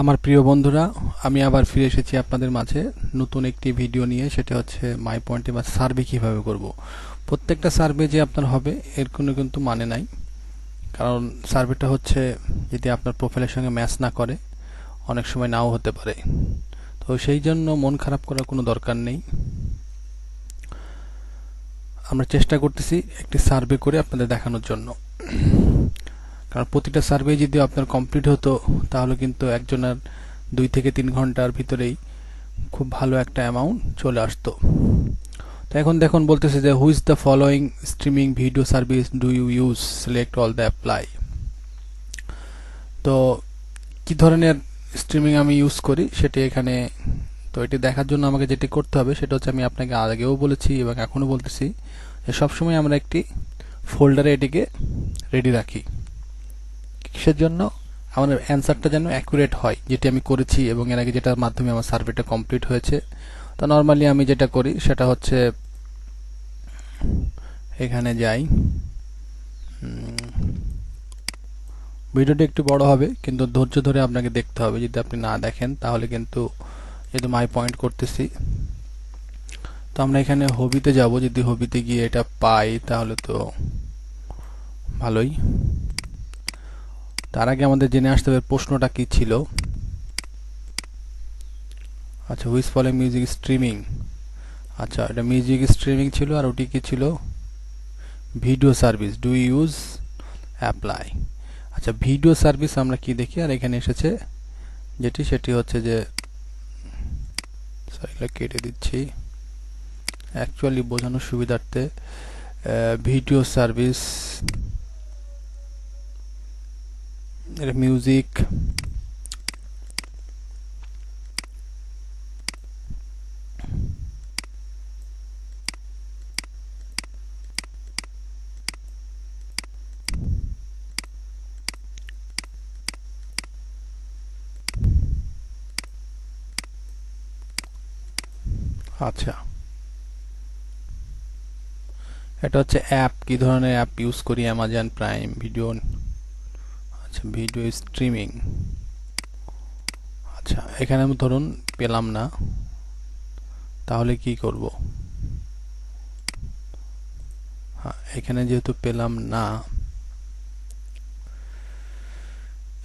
আমার প্রিয় বন্ধুরা, আমি আবার ফিরে এসেছি আপনাদের মাঝে নতুন একটি ভিডিও নিয়ে। সেটা হচ্ছে মাই পয়েন্টে বা সার্ভে কীভাবে করব। প্রত্যেকটা সার্ভে যে আপনার হবে, এর কোনো কিন্তু মানে নাই। কারণ সার্ভেটা হচ্ছে যদি আপনার প্রোফাইলের সঙ্গে ম্যাচ না করে, অনেক সময় নাও হতে পারে। তো সেই জন্য মন খারাপ করার কোনো দরকার নেই। আমরা চেষ্টা করতেছি একটি সার্ভে করে আপনাদের দেখানোর জন্য। কারণ প্রতিটা সার্ভে যদি আপনার কমপ্লিট হতো, তাহলে কিন্তু একজনের দুই থেকে তিন ঘণ্টার ভিতরেই খুব ভালো একটা অ্যামাউন্ট চলে আসতো। তো এখন দেখুন বলতেছে যে which the following streaming video service do you use select all the apply তো কি ধরনের স্ট্রিমিং আমি ইউজ করি সেটি এখানে, তো এটি দেখার জন্য আমাকে যেটি করতে হবে সেটা হচ্ছে আমি আপনাকে আগেও বলেছি এবং এখনও বলতেছি যে সবসময় আমরা একটি ফোল্ডারে এটিকে রেডি রাখি। কিসের জন্য? আমাদের অ্যান্সারটা যেন অ্যাকুরেট হয়, যেটি আমি করেছি এবং এর আগে যেটার মাধ্যমে আমার সার্ভেটা কমপ্লিট হয়েছে। তো নর্মালি আমি যেটা করি, সেটা হচ্ছে, এখানে যাই। ভিডিওটি একটু বড় হবে, কিন্তু ধৈর্য ধরে আপনাকে দেখতে হবে। যদি আপনি না দেখেন, তাহলে কিন্তু যেহেতু মাই পয়েন্ট করতেছি। তো আমরা এখানে হবিতে যাব। যদি হবিতে গিয়ে এটা পাই, তাহলে তো ভালোই। তার আগে আমাদের জেনে আসতে হবে প্রশ্নটা কি ছিল। আচ্ছা হুইস ফলে মিউজিক স্ট্রিমিং আচ্ছা এটা মিউজিক স্ট্রিমিং ছিল আর ওটি কি ছিল? Video service do use apply আচ্ছা ভিডিও সার্ভিস আমরা কি দেখি? আর এখানে এসেছে যেটি, সেটি হচ্ছে যে সরি কেটে দিচ্ছি। অ্যাকচুয়ালি বোঝানোর সুবিধার্থে ভিডিও সার্ভিস এটা মিউজিক আচ্ছা। এটা হচ্ছে অ্যাপ কি ধরনের অ্যাপ ইউজ করি Amazon Prime video video streaming আচ্ছা এখানে আমি ধরুন পেলাম না, তাহলে কি করব? হ্যাঁ এখানে যেহেতু পেলাম না,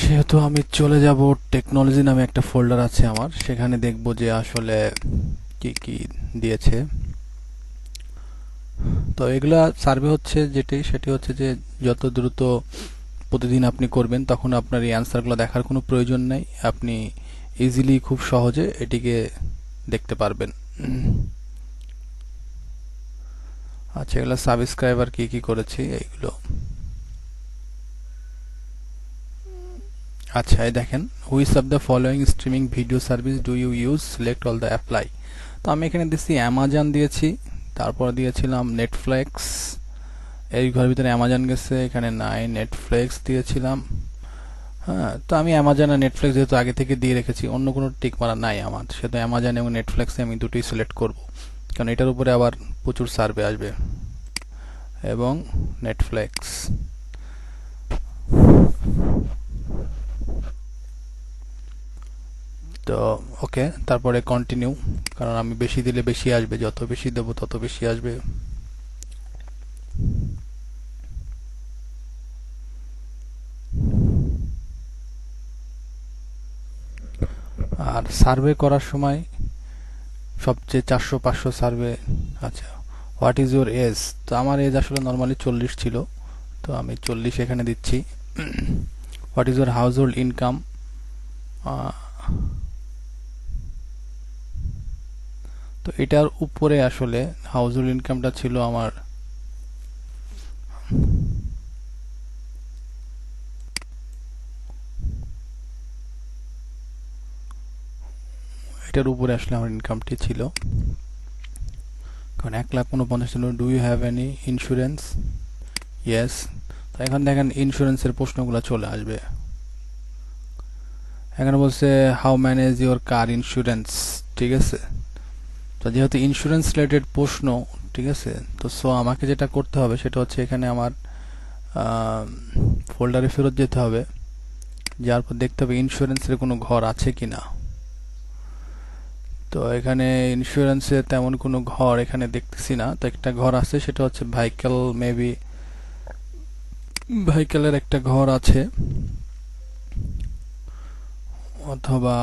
সেহেতু আমি চলে যাব টেকনোলজি নামে একটা ফোল্ডার আছে আমার, সেখানে দেখব যে আসলে কি কি দিয়েছে। তো এগুলা সার্ভে হচ্ছে যেটি, সেটি হচ্ছে যে যত দ্রুত প্রতিদিন আপনি করবেন, তখন আপনার এই অ্যান্সারগুলো দেখার কোনো প্রয়োজন নেই। আপনি ইজিলি খুব সহজে এটিকে দেখতে পারবেন। আচ্ছা এগুলো সাবস্ক্রাইবার কি কি করেছি? এইগুলো আচ্ছা এই দেখেন which of the following streaming video service do you use select all the apply তো আমি এখানে দিচ্ছি অ্যামাজন দিয়েছি, তারপর দিয়েছিলাম নেটফ্লিক্স এই ঘরের ভিতরে অ্যামাজন গেছে, এখানে নাই নেটফ্লিক্স দিয়েছিলাম। হ্যাঁ তো আমি অ্যামাজন আর নেটফ্লিক্স যেহেতু আগে থেকে দিয়ে রেখেছি, অন্য কোনো টিক মারা নাই আমার। সেহেতু অ্যামাজন এবং নেটফ্লিক্সে আমি দুটোই সিলেক্ট করব। কারণ এটার উপরে আবার প্রচুর সার্ভে আসবে। এবং নেটফ্লিক্স তো ওকে তারপরে কন্টিনিউ কারণ আমি বেশি দিলে বেশি আসবে, যত বেশি দেবো তত বেশি আসবে আর সার্ভে করার সময় সবচেয়ে চারশো, পাঁচশো সার্ভে আচ্ছা হোয়াট ইজ ইউর এজ তো আমার এজ আসলে নর্মালি চল্লিশ ছিল। তো আমি চল্লিশ এখানে দিচ্ছি। What is your household income তো এটার উপরে আসলে হাউস হোল্ড ইনকামটা ছিল আমার এটার উপরে আসলে আমার ইনকামটি ছিল। কারণ এক লাখ উনপঞ্চাশ ছিল do you have any insurance yes তো এখন দেখেন ইন্স্যুরেন্সের প্রশ্নগুলো চলে আসবে। এখানে বলছে how manage your car insurance ঠিক আছে? তো যেহেতু ইন্স্যুরেন্স রিলেটেড প্রশ্ন, ঠিক আছে? তো সো আমাকে যেটা করতে হবে সেটা হচ্ছে এখানে আমার ফোল্ডারে ফেরত যেতে হবে। যার পর দেখতে হবে ইন্স্যুরেন্সের কোনো ঘর আছে কি না তো এখানে ইন্স্যুরেন্সের তেমন কোনো ঘর এখানে দেখতেছি না। তো একটা ঘর আছে, সেটা হচ্ছে ভাইকেল মেবি ভাইকেলের একটা ঘর আছে। অথবা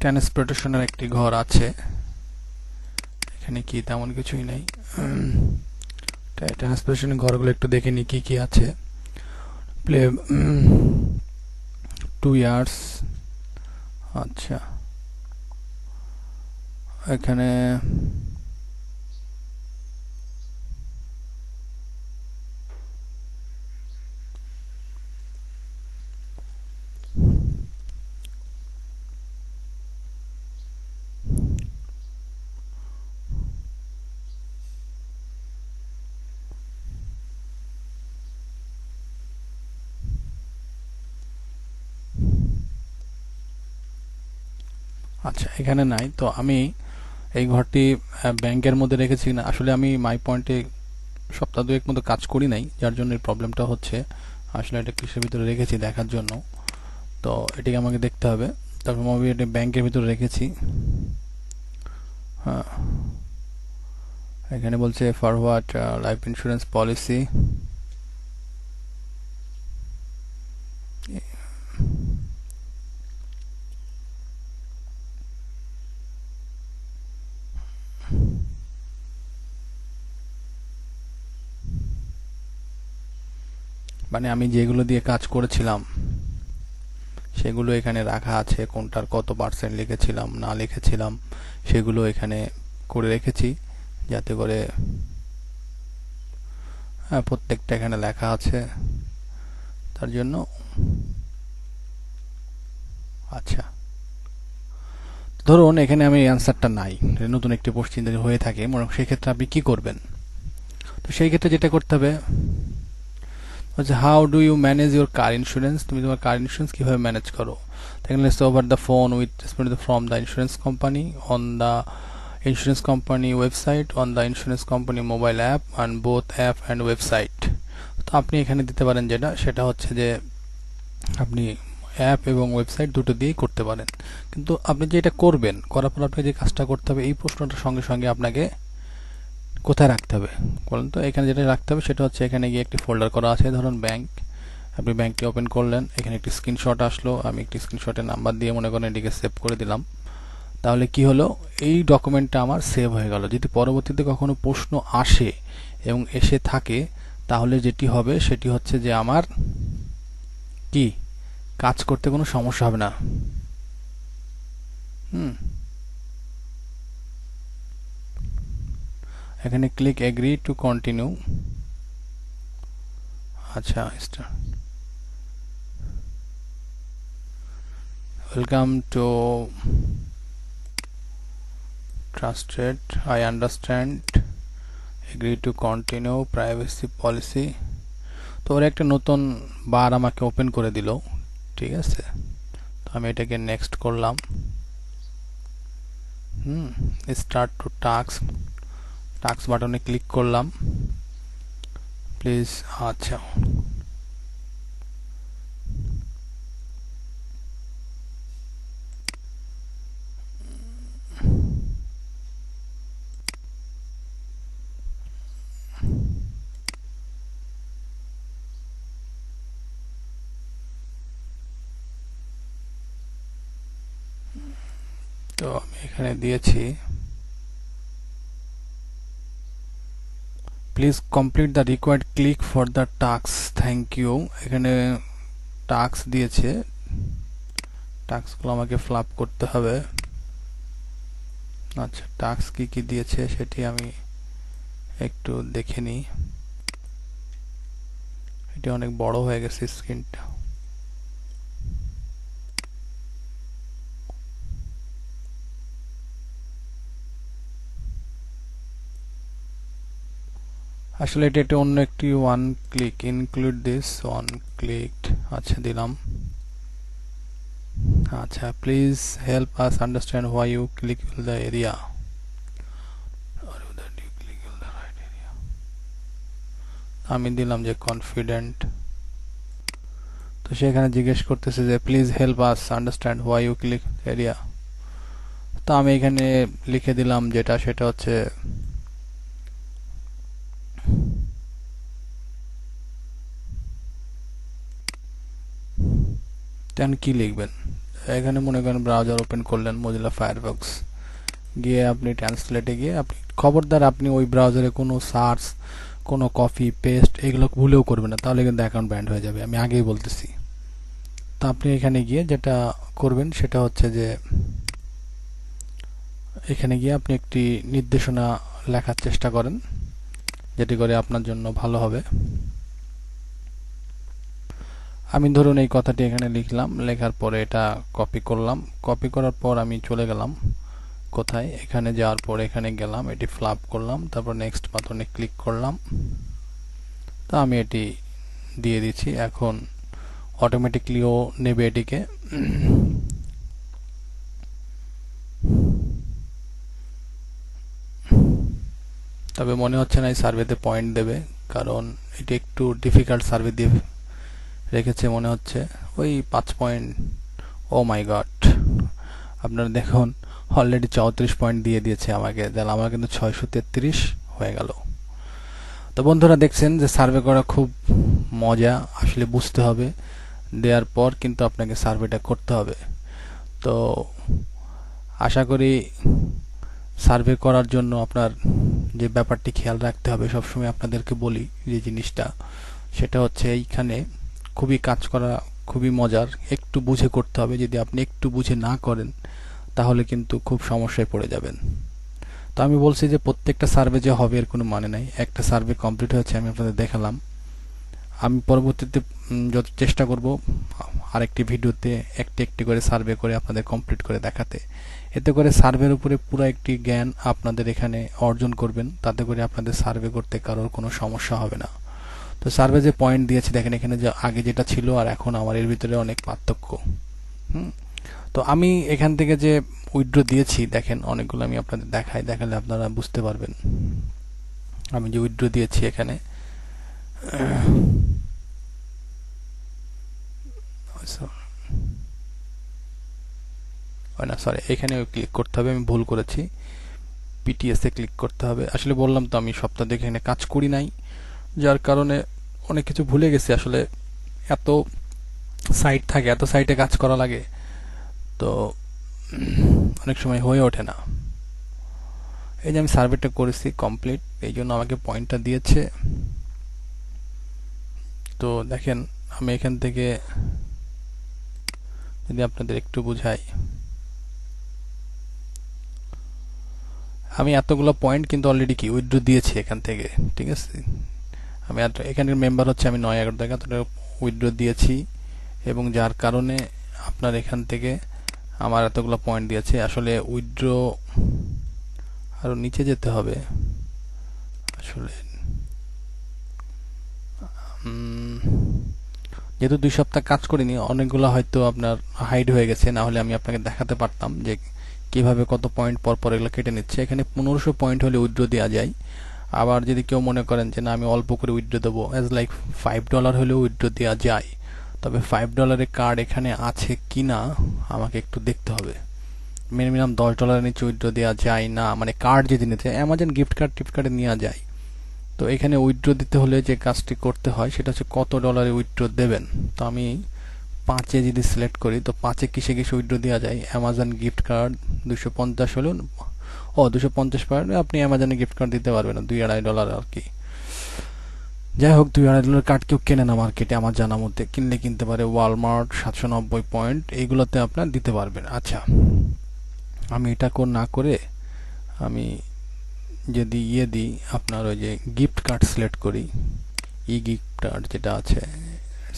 ট্রান্সপোর্টেশনের একটি ঘর আছে। এখানে কি তেমন কিছুই নেই। ট্রান্সপোর্টেশনের ঘরগুলো একটু দেখে নি, কি কি আছে। প্লে টু ইয়ার্স আচ্ছা। এখানে আচ্ছা এখানে নাই। তো আমি এই ঘরটি ব্যাংকের মধ্যে রেখেছি না আসলে আমি মাই পয়েন্টে সপ্তাহ দুয়েক মতো কাজ করি নাই, যার জন্য এই প্রবলেমটা হচ্ছে। আসলে এটা কিসের ভিতরে রেখেছি দেখার জন্য। তো এটিকে আমাকে দেখতে হবে। তারপর আমি এটা ব্যাংকের ভিতরে রেখেছি। হ্যাঁ। এখানে বলছে ফরওয়ার্ড লাইফ ইন্স্যুরেন্স পলিসি মানে আমি যেগুলো দিয়ে কাজ করেছিলাম, সেগুলো এখানে রাখা আছে, কোনটার কত পার্সেন্ট লিখেছিলাম, না লিখেছিলাম, সেগুলো এখানে করে রেখেছি, যাতে করে হ্যাঁ প্রত্যেকটা এখানে লেখা আছে। তার জন্য আচ্ছা। ধরুন, এখানে আমি অ্যান্সারটা নাই নতুন একটি পোস্ট হয়ে থাকে সেক্ষেত্রে আপনি কি করবেন? তো সেই ক্ষেত্রে যেটা করতে হবে হচ্ছে how do you manage your car insurance তুমি তোমার কার ইন্স্যুরেন্স কীভাবে ম্যানেজ করো? Let's over the phone with from the insurance company on the insurance company website on the insurance company mobile app and both app and website তো আপনি এখানে দিতে পারেন যেটা, সেটা হচ্ছে যে আপনি অ্যাপ এবং ওয়েবসাইট দুটো দিয়েই করতে পারেন। কিন্তু আপনি যে এটা করবেন, করার পর আপনাকে যে কাজটা করতে হবে, এই প্রশ্নটার সঙ্গে সঙ্গে আপনাকে কোথায় রাখতে হবে? বলুন তো, এখানে যেটা রাখতে হবে সেটা হচ্ছে এখানে গিয়ে একটি ফোল্ডার করা আছে, ধরুন ব্যাংক আপনি ব্যাংকটি ওপেন করলেন, এখানে একটি স্ক্রিনশট আসলো, আমি একটি স্ক্রিনশটের নাম্বার দিয়ে মনে করেন এটিকে সেভ করে দিলাম। তাহলে কি হলো? এই ডকুমেন্টটা আমার সেভ হয়ে গেল। যদি পরবর্তীতে কখনো প্রশ্ন আসে এবং এসে থাকে, তাহলে যেটি হবে সেটি হচ্ছে যে আমার কি? কাজ করতে কোনো সমস্যা হবে না। হুম। এখানে ক্লিক এগ্রি টু কন্টিনিউ আচ্ছা start welcome to trusted, I understand, agree to continue, privacy policy তো ওরা একটা নতুন বার আমাকে ওপেন করে দিল, ঠিক আছে? তো আমি এটাকে নেক্সট করলাম। হুম স্টার্ট টু টাস্ক টাক্স বাটনে ক্লিক করলাম। প্লিজ আচ্ছা। তো আমি এখানে দিয়েছি। Please complete the required click for the task thank you এখানে টাস্ক দিয়েছে। টাস্কগুলো আমাকে ফ্লাপ করতে হবে। আচ্ছা টাস্ক কি কি দিয়েছে সেটি আমি একটু দেখে নিই। এটি অনেক বড় হয়ে গেছে স্ক্রিনটা আসলে এটা একটা অন্য একটি one click include this one click আচ্ছা দিলাম। আচ্ছা please help us understand why you click the area আমি দিলাম যে কনফিডেন্ট তো সেখানে জিজ্ঞেস করতেছে যে please help us understand why you click area তো আমি এখানে লিখে দিলাম যেটা, সেটা হচ্ছে তেমন কি লিখবেন? এখানে মনে করেন ব্রাউজার ওপেন করলেন মজিলা ফায়ারবক্স গিয়ে আপনি ট্রান্সলেটে গিয়ে আপনি, খবরদার আপনি ওই ব্রাউজারে কোনো সার্চ কোনো কপি পেস্ট এগুলো ভুলেও করবেন না, তাহলে কিন্তু অ্যাকাউন্ট ব্যান্ড হয়ে যাবে, আমি আগেই বলতেছি। তো আপনি এখানে গিয়ে যেটা করবেন সেটা হচ্ছে যে, এখানে গিয়ে আপনি একটি নির্দেশনা লেখার চেষ্টা করেন, যেটি করে আপনার জন্য ভালো হবে। আমি ধরুন এই কথাটি এখানে লিখলাম, লেখার পরে এটা কপি করলাম। কপি করার পর আমি চলে গেলাম কোথায়? এখানে যাওয়ার পর এখানে গেলাম, এটি ফ্লাপ করলাম, তারপর নেক্সট বাটনে ক্লিক করলাম। তো আমি এটি দিয়ে দিচ্ছি। এখন অটোমেটিকলিও নেবে এটিকে। তবে মনে হচ্ছে না এই সার্ভেতে পয়েন্ট দেবে, কারণ এটি একটু ডিফিকাল্ট সার্ভে দিয়ে রেখেছে মনে হচ্ছে। ওই পাঁচ পয়েন্ট ও মাই গড আপনারা দেখুন অলরেডি চৌত্রিশ পয়েন্ট দিয়ে দিয়েছে আমাকে। তাহলে আমার কিন্তু ছয়শো তেত্রিশ হয়ে গেল। তো বন্ধুরা দেখছেন যে সার্ভে করা খুব মজা, আসলে বুঝতে হবে। দেওয়ার পর কিন্তু আপনাকে সার্ভেটা করতে হবে। তো আশা করি সার্ভে করার জন্য আপনার যে ব্যাপারটি খেয়াল রাখতে হবে, সবসময় আপনাদেরকে বলি যে জিনিসটা। সেটা হচ্ছে এইখানে খুবই কাজ করা খুবই মজার। একটু বুঝে করতে হবে, যদি আপনি একটু বুঝে না করেন, তাহলে কিন্তু খুব সমস্যায় পড়ে যাবেন। তো আমি বলছি যে প্রত্যেকটা সার্ভে যে হবে এর কোনো মানে নাই। একটা সার্ভে কমপ্লিট হয়েছে, আমি আপনাদের দেখালাম। আমি পরবর্তীতে যত চেষ্টা করব, আরেকটি ভিডিওতে একটি একটি করে সার্ভে করে আপনাদের কমপ্লিট করে দেখাতে। এতে করে সার্ভের উপরে পুরো একটি জ্ঞান আপনাদের এখানে অর্জন করবেন। তাতে করে আপনাদের সার্ভে করতে কারোর কোনো সমস্যা হবে না। তো সার্ভে যে পয়েন্ট দিয়েছি, দেখেন এখানে যে আগে যেটা ছিল আর এখন আমার এর ভিতরে অনেক পার্থক্য। হুম? তো আমি এখান থেকে যে উইড্রো দিয়েছি, দেখেন অনেকগুলো আমি আপনাদের দেখাই, দেখালে আপনারা বুঝতে পারবেন। আমি যে উইড্রো দিয়েছি এখানে না সরি এখানে ক্লিক করতে হবে, আমি ভুল করেছি। পিটিএস ক্লিক করতে হবে। আসলে বললাম তো, আমি সপ্তাহ দেখে এখানে কাজ করি নাই, যার কারণে অনেক কিছু ভুলে গেছি আসলে। এত সাইট থাকে, এত সাইটে কাজ করা লাগে, তো অনেক সময় হয়ে ওঠে না। এই যে আমি সার্ভেটা করেছি কমপ্লিট এই জন্য আমাকে পয়েন্টটা দিয়েছে। তো দেখেন, আমি এখান থেকে যদি আপনাদের একটু বুঝাই। আমি এতগুলো পয়েন্ট কিন্তু অলরেডি কি উইথড্র দিয়েছি এখান থেকে, ঠিক আছে? আমি এখানের মেম্বার হচ্ছে আমি নয় এগারো টাকা তোটা উইথড্র দিয়েছি এবং যার কারণে আপনার এখান থেকে আমার এতগুলো পয়েন্ট দিয়েছে। আসলে উইথড্র আরও নিচে যেতে হবে। আসলে যেহেতু দুই সপ্তাহ কাজ করিনি, অনেকগুলো হয়তো আপনার হাইড হয়ে গেছে, না হলে আমি আপনাকে দেখাতে পারতাম যে কীভাবে কত পয়েন্ট পর পর এগুলো কেটে নিচ্ছে। এখানে পনেরোশো পয়েন্ট হলে উইথড্র দেওয়া যায়। আবার যদি কেউ মনে করেন যে না, আমি অল্প করে উইথড্র দেবো অ্যাজ লাইক ফাইভ ডলার হলেও উইথড্র দেওয়া যায়। তবে ফাইভ ডলারের কার্ড এখানে আছে কি না আমাকে একটু দেখতে হবে। মিনিমাম দশ ডলারের নিচে উইথড্র দেওয়া যায় না। মানে কার্ড যদি নিতে অ্যামাজন গিফট কার্ড টিফট কার্ডে নেওয়া যায়। তো এখানে উইথড্র দিতে হলে যে কাজটি করতে হয়, সেটা হচ্ছে কত ডলারে উইথড্র দেবেন। তো আমি পাঁচে যদি সিলেক্ট করি, তো পাঁচে কিসে কিসে উইথড্র দেওয়া যায়? অ্যামাজন গিফট কার্ড দুশো পঞ্চাশ হলেও ও, দুশো পঞ্চাশ পারলে আপনি অ্যামাজনে গিফট কার্ড দিতে পারবেন, দুই আড়াই ডলার আর কি। যাই হোক, দুই আড়াই ডলার কার্ড কেউ কেনে না মার্কেটে আমার জানা মধ্যে কিনলে কিনতে পারে ওয়ালমার্ট সাতশো নব্বই পয়েন্ট এইগুলোতে আপনার দিতে পারবেন। আচ্ছা আমি এটা কর না করে আমি যদি ইয়ে দিই, আপনার ওই যে গিফট কার্ড সিলেক্ট করি। ই গিফট কার্ড যেটা আছে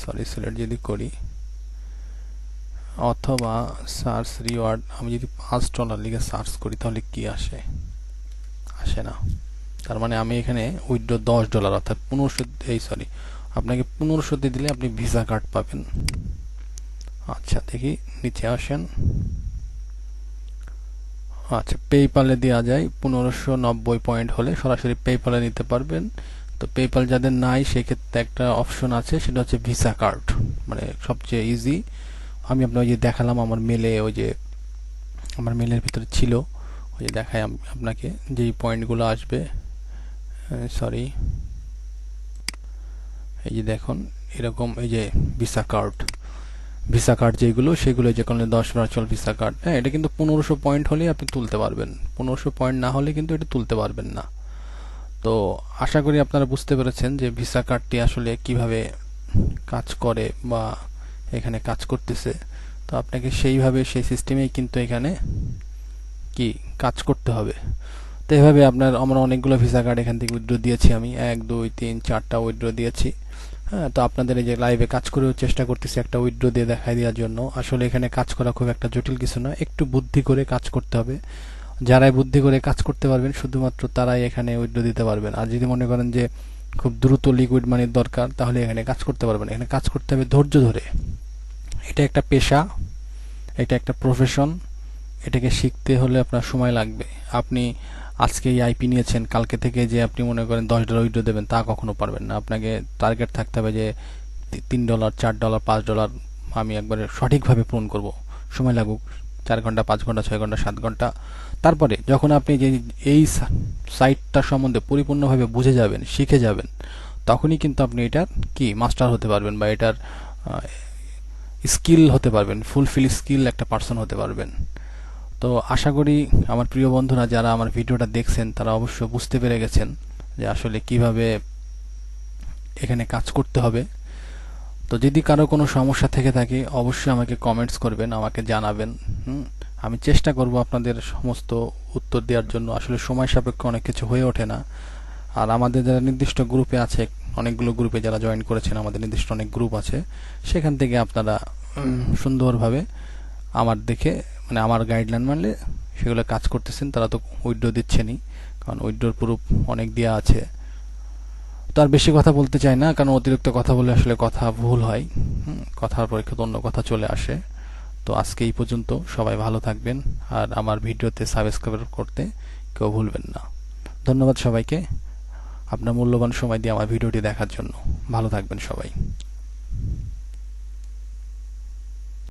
সরি সিলেক্ট যদি করি। অথবা সার্চ রিওয়ার্ড আমি যদি পাঁচ ডলার লিখে সার্চ করি, তাহলে কি আসে? আসে না। তার মানে আমি এখানে উইথড্র দশ ডলার অর্থাৎ পনেরোশো, এই সরি আপনাকে পনেরোশোতে দিলে আপনি ভিসা কার্ড পাবেন। আচ্ছা দেখি, নিচে আসেন। আচ্ছা পেইপালে দেওয়া যায়, পনেরোশো নব্বই পয়েন্ট হলে সরাসরি পেইপালে নিতে পারবেন। তো পেপাল যাদের নাই, সেক্ষেত্রে একটা অপশন আছে, সেটা হচ্ছে ভিসা কার্ড মানে সবচেয়ে ইজি আমি আপনার ওই যে দেখালাম আমার মেলে ওই যে আমার মেলের ভিতরে ছিল। ওই যে দেখাই আপনাকে যেই পয়েন্টগুলো আসবে। সরি এই যে দেখুন, এরকম এই যে ভিসা কার্ড ভিসা কার্ড যেগুলো, সেগুলো যে কোনো দশ ভার্চুয়াল ভিসা কার্ড হ্যাঁ এটা কিন্তু পনেরোশো পয়েন্ট হলেই আপনি তুলতে পারবেন। পনেরোশো পয়েন্ট না হলে কিন্তু এটা তুলতে পারবেন না। তো আশা করি আপনারা বুঝতে পেরেছেন যে ভিসা কার্ডটি আসলে কীভাবে কাজ করে বা এখানে কাজ করতেছে। তো আপনাকে সেইভাবে সেই সিস্টেমেই কিন্তু এখানে কি কাজ করতে হবে। তো এভাবে আপনার আমরা অনেকগুলো ভিসা কার্ড এখান থেকে উইথড্র দিয়েছি আমি। এক, দুই, তিন, চারটা উইথড্র দিয়েছি। হ্যাঁ তো আপনাদের এই যে লাইভে কাজ করেও চেষ্টা করতেছি একটা উইথড্র দিয়ে দেখাই দেওয়ার জন্য। আসলে এখানে কাজ করা খুব একটা জটিল কিছু না। একটু বুদ্ধি করে কাজ করতে হবে। যারাই বুদ্ধি করে কাজ করতে পারবেন, শুধুমাত্র তারাই এখানে উইথড্র দিতে পারবেন। আর যদি মনে করেন যে খুব দ্রুত লিকুইড মানির দরকার, তাহলে এখানে কাজ করতে পারবেন এখানে কাজ করতে হবে ধৈর্য ধরে। এটা একটা পেশা, এটা একটা প্রফেশন এটাকে শিখতে হলে আপনার সময় লাগবে। আপনি আজকে এই আইপি নিয়েছেন, কালকে থেকে যে আপনি মনে করেন দশ ডলার উইথড্র দেবেন, তা কখনো পারবেন না। আপনাকে টার্গেট থাকতে হবে যে তিন ডলার চার ডলার পাঁচ ডলার আমি একবারে সঠিকভাবে পূরণ করব। সময় লাগুক, চার ঘণ্টা, পাঁচ ঘণ্টা, ছয় ঘণ্টা, সাত ঘণ্টা। তারপরে যখন আপনি যে এই সাইটটা সম্বন্ধে পরিপূর্ণভাবে বুঝে যাবেন, শিখে যাবেন, তখনই কিন্তু আপনি এটার কি মাস্টার হতে পারবেন বা এটার স্কিল হতে পারবেন, ফুলফিল স্কিল একটা পার্সন হতে পারবেন। তো আশা করি আমার প্রিয় বন্ধুরা, যারা আমার ভিডিওটা দেখছেন, তারা অবশ্য বুঝতে পেরে গেছেন যে আসলে কীভাবে এখানে কাজ করতে হবে। তো যদি কারও কোনো সমস্যা থেকে থাকে, অবশ্যই আমাকে কমেন্টস করবেন, আমাকে জানাবেন আমি চেষ্টা করব আপনাদের সমস্ত উত্তর দেওয়ার জন্য। আসলে সময় সাপেক্ষে অনেক কিছু হয়ে ওঠে না। আর আমাদের যারা নির্দিষ্ট গ্রুপে আছে অনেকগুলো গ্রুপে যারা জয়েন করেছেন, আমাদের নির্দিষ্ট অনেক গ্রুপ আছে, সেখান থেকে আপনারা সুন্দরভাবে আমার দেখে মানে আমার গাইডলাইন মানলে সেগুলো কাজ করতেছেন, তারা তো উইড্রো দিচ্ছেনই, কারণ উইড্রোর প্রুফ অনেক দেওয়া আছে। তো আর বেশি কথা বলতে চাই না, কারণ অতিরিক্ত কথা বলে আসলে কথা ভুল হয় কথার পরীক্ষা অন্য কথা চলে আসে। তো আজকে এই পর্যন্ত, সবাই ভালো থাকবেন, আর আমার ভিডিওতে সাবস্ক্রাইব করতে কেউ ভুলবেন না। ধন্যবাদ সবাইকে। আপনার মূল্যবান সময় দিয়ে আমার ভিডিওটি দেখার জন্য। ভালো থাকবেন সবাই।